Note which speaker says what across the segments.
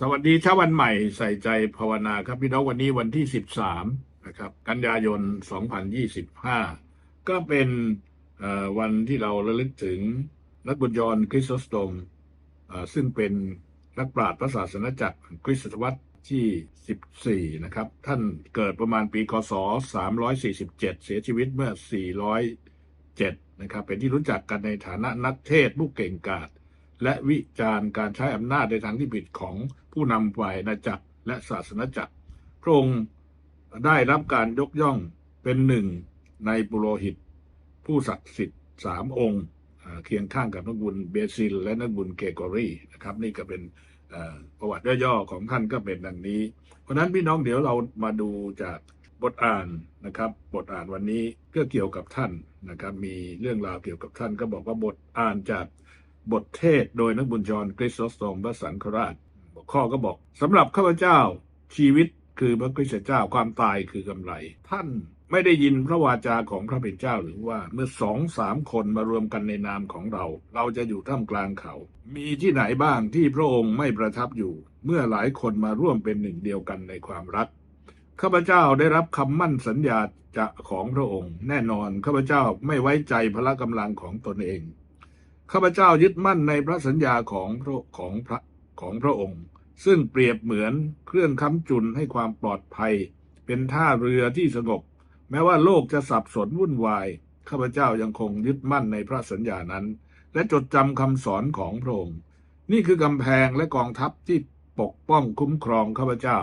Speaker 1: สวัสดีเช้าวันใหม่ใส่ใจภาวนาครับพี่น้องวันนี้วันที่ 13 นะครับ กันยายน 2025 ก็เป็นวันที่เราระลึกถึงนักบุญยรคริสโตสโตมเอ่อซึ่งเป็นนักปราชญ์พระศาสนจักรคริสตศตวรรษที่ 14 นะครับ ท่านเกิดประมาณปีคศ 347 เสียชีวิตเมื่อ 407 นะครับ เป็นที่รู้จักกันในฐานะนักเทศผู้เก่งกาจ และวิจารณ์การใช้อำนาจในทางที่ผิดของผู้นำฝ่ายอาจักรและศาสนาจักร พระองค์ได้รับการยกย่องเป็นหนึ่งในปุโรหิต ผู้ศักดิ์สิทธิ์สามองค์ เคียงข้างกับนักบุญเบซิล และนักบุญเกกอรีนะครับ นี่ก็เป็นประวัติย่อๆของท่านก็เป็นดังนี้ เพราะนั้นพี่น้องเดี๋ยวเรามาดูจากบทอ่านนะครับ บทอ่านวันนี้ก็เกี่ยวกับท่านนะครับ มีเรื่องราวเกี่ยวกับท่านก็บอกว่าบทอ่านจาก บทเทศโดยนักบุญจรคริสโตสโตมพระสังฆราชข้อก็บอกสำหรับข้าพเจ้าชีวิตคือพระคริสตเจ้าความตายคือกำไร ท่านไม่ได้ยินพระวาจาของพระเป็นเจ้าหรือว่าเมื่อสองสามคนมารวมกันในนามของเรา เราจะอยู่ท่ามกลางเขา มีที่ไหนบ้างที่พระองค์ไม่ประทับอยู่ เมื่อหลายคนมาร่วมเป็นหนึ่งเดียวกันในความรักข้าพเจ้าได้รับคำมั่นสัญญาจะของพระองค์ แน่นอนข้าพเจ้าไม่ไว้ใจพละกำลังของตนเอง ข้าพเจ้ายึดมั่นในพระสัญญาของพระของพระของพระองค์ ซึ่งเปรียบเหมือนเครื่องค้ำจุนให้ความปลอดภัย เป็นท่าเรือที่สงบแม้ว่าโลกจะสับสนวุ่นวาย ข้าพเจ้ายังคงยึดมั่นในพระสัญญานั้น และจดจำคำสอนของพระองค์ นี่คือกำแพงและกองทัพที่ปกป้องคุ้มครองข้าพเจ้า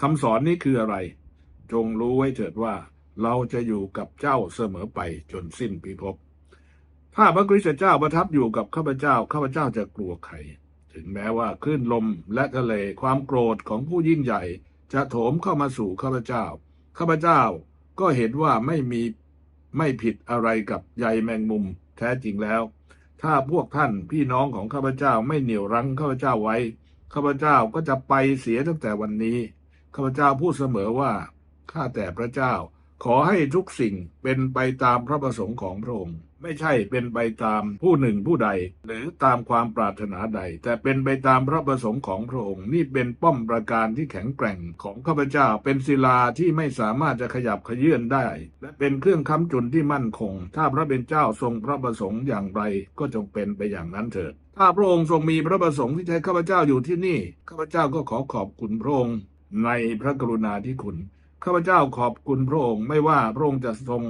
Speaker 1: คำสอนนี้คืออะไร จงรู้ไว้เถิดว่า เราจะอยู่กับเจ้าเสมอไปจนสิ้นพิภพ ถ้าพระคริสตเจ้าประทับอยู่กับข้าพเจ้า ข้าพเจ้าจะกลัวใคร ถึงแม้ว่าคลื่นลมและทะเลความโกรธของผู้ยิ่งใหญ่ จะโถมเข้ามาสู่ข้าพเจ้า ข้าพเจ้าก็เห็นว่าไม่มีไม่ผิดอะไรกับใยแมงมุมแท้จริงแล้ว ถ้าพวกท่านพี่น้องของข้าพเจ้าไม่เหนี่ยวรั้งข้าพเจ้าไว้ ข้าพเจ้าก็จะไปเสียตั้งแต่วันนี้ ข้าพเจ้าพูดเสมอว่าข้าแต่พระเจ้า ขอให้ทุกสิ่งเป็นไปตามพระประสงค์ของพระองค์ ไม่ใช่เป็นไปตามผู้หนึ่งผู้ใด หรือตามความปรารถนาใด แต่เป็นไปตามพระประสงค์ของพระองค์นี่เป็นป้อมประการที่แข็งแกร่งของข้าพเจ้าเป็นศิลาที่ไม่สามารถจะขยับขยื่นได้ และเป็นเครื่องค้ำจุนที่มั่นคง ถ้าพระเป็นเจ้าทรงพระประสงค์อย่างไรก็จงเป็นไปอย่างนั้นเถิดถ้าพระองค์ทรงมีพระประสงค์ที่ให้ข้าพเจ้าอยู่ที่นี่ข้าพเจ้าก็ขอขอบคุณพระองค์ในพระกรุณาธิคุณ ข้าพเจ้าขอบคุณพระองค์ไม่ว่าพระองค์จะทรง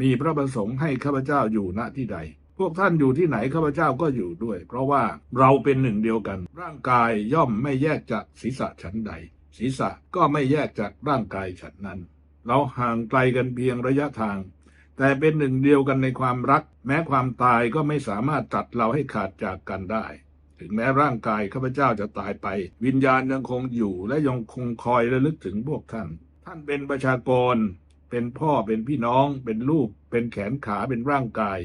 Speaker 1: มีพระประสงค์ให้ข้าพเจ้าอยู่ณที่ใด พวกท่านอยู่ที่ไหนข้าพเจ้าก็อยู่ด้วย เพราะว่าเราเป็นหนึ่งเดียวกัน ร่างกายย่อมไม่แยกจากศีรษะฉันใด ศีรษะก็ไม่แยกจากร่างกายฉันนั้น เราห่างไกลกันเพียงระยะทาง แต่เป็นหนึ่งเดียวกันในความรัก แม้ความตายก็ไม่สามารถตัดเราให้ขาดจากกันได้ ถึงแม้ร่างกายข้าพเจ้าจะตายไป วิญญาณยังคงอยู่และยังคงคอยระลึกถึงพวกท่าน ท่านเป็นประชากร เป็นพ่อเป็นพี่น้อง เป็นลูก เป็นแขนขาเป็นร่างกาย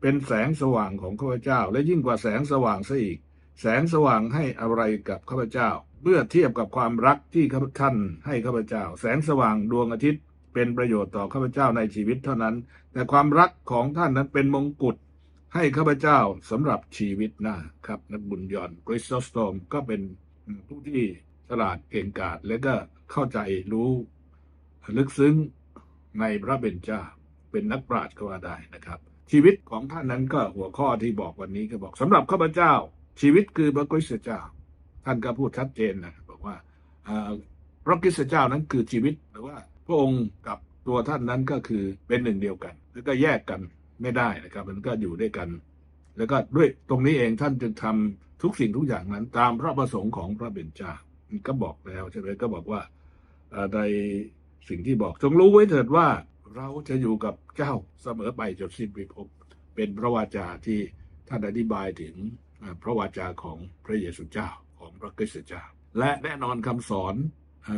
Speaker 1: เป็นแสงสว่างของข้าพเจ้า และยิ่งกว่าแสงสว่างซะอีก แสงสว่างให้อะไรกับข้าพเจ้า เมื่อเทียบกับความรักที่ข้าพท่านให้ข้าพเจ้า แสงสว่างดวงอาทิตย์ เป็นประโยชน์ต่อข้าพเจ้าในชีวิตเท่านั้น แต่ความรักของท่านนั้นเป็นมงกุฎให้ข้าพเจ้าสำหรับชีวิตหน้าครับนักบุญยอนคริสโตสโตมก็เป็นผู้ที่ฉลาดเก่งกาจและก็เข้าใจรู้ ลึกซึ้งในพระเบญจาเป็นนักปราชญ์ก็ว่าได้นะครับ ชีวิตของท่านนั้นก็หัวข้อที่บอกวันนี้ก็บอกสำหรับข้าพเจ้า ชีวิตคือพระคริสเจ้า ท่านก็พูดชัดเจนนะบอกว่าพระคริสเจ้านั้นคือชีวิตหรือว่า พระองค์กับตัวท่านนั้นก็คือเป็นหนึ่งเดียวกัน แล้วก็แยกกันไม่ได้นะครับ มันก็อยู่ด้วยกัน แล้วก็ด้วยตรงนี้เองท่านจึงทำทุกสิ่งทุกอย่างนั้น ตามพระประสงค์ของพระเบญจาก็บอกแล้วใช่ไหมก็บอกว่าใน สิ่งที่บอกจงรู้ไว้เถิดว่าเราจะอยู่กับเจ้าเสมอไปจนสิ้นพิภพเป็นพระวาจาที่ท่านอธิบายถึงพระวาจาของพระเยซูเจ้าของพระคริสต์เจ้า และแน่นอนคำสอน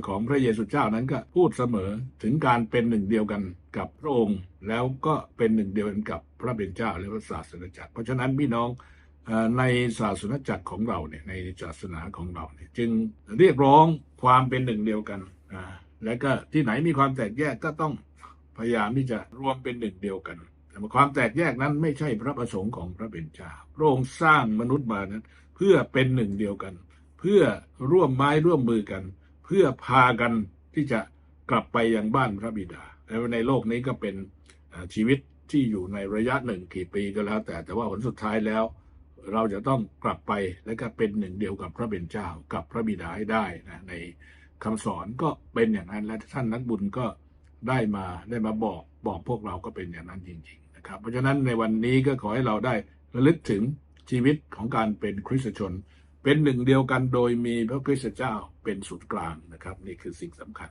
Speaker 1: ของพระเยซูเจ้านั้นก็พูดเสมอถึงการเป็นหนึ่งเดียวกันกับพระองค์ แล้วก็เป็นหนึ่งเดียวกันกับพระเป็นเจ้าและพระศาสนจักร เพราะฉะนั้นพี่น้องในศาสนจักรของเราเนี่ยในศาสนาของเราเนี่ยจึงเรียกร้องความเป็นหนึ่งเดียวกันอ และก็ที่ไหนมีความแตกแยกก็ต้องพยายามที่จะรวมเป็นหนึ่งเดียวกัน แต่ความแตกแยกนั้นไม่ใช่พระประสงค์ของพระเป็นเจ้าพระองค์สร้างมนุษย์มานั้น เพื่อเป็นหนึ่งเดียวกัน เพื่อร่วมไม้ร่วมมือกัน เพื่อพากันที่จะกลับไปยังบ้านพระบิดา แล้วในโลกนี้ก็เป็นชีวิตที่อยู่ในระยะหนึ่งกี่ปีก็แล้ว แต่แต่ว่าผลสุดท้ายแล้ว เราจะต้องกลับไปและก็เป็นหนึ่งเดียวกับพระเป็นเจ้ากับพระบิดาให้ได้นะใน คำสอนก็เป็นอย่างนั้นและท่านนักบุญก็ได้มาได้มาบอกบอกพวกเราก็เป็นอย่างนั้นจริงๆนะครับ เพราะฉะนั้นในวันนี้ก็ขอให้เราได้ระลึกถึงชีวิตของการเป็นคริสตชน เป็นหนึ่งเดียวกันโดยมีพระคริสตเจ้าเป็นศูนย์กลางนะครับ นี่คือสิ่งสำคัญ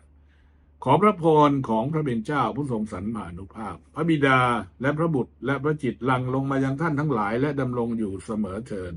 Speaker 1: ขอพระพรของพระเป็นเจ้าผู้ทรงสรรมานุภาพ พระบิดาและพระบุตรและพระจิตลังลงมายังท่านทั้งหลาย และดำรงอยู่เสมอเทิน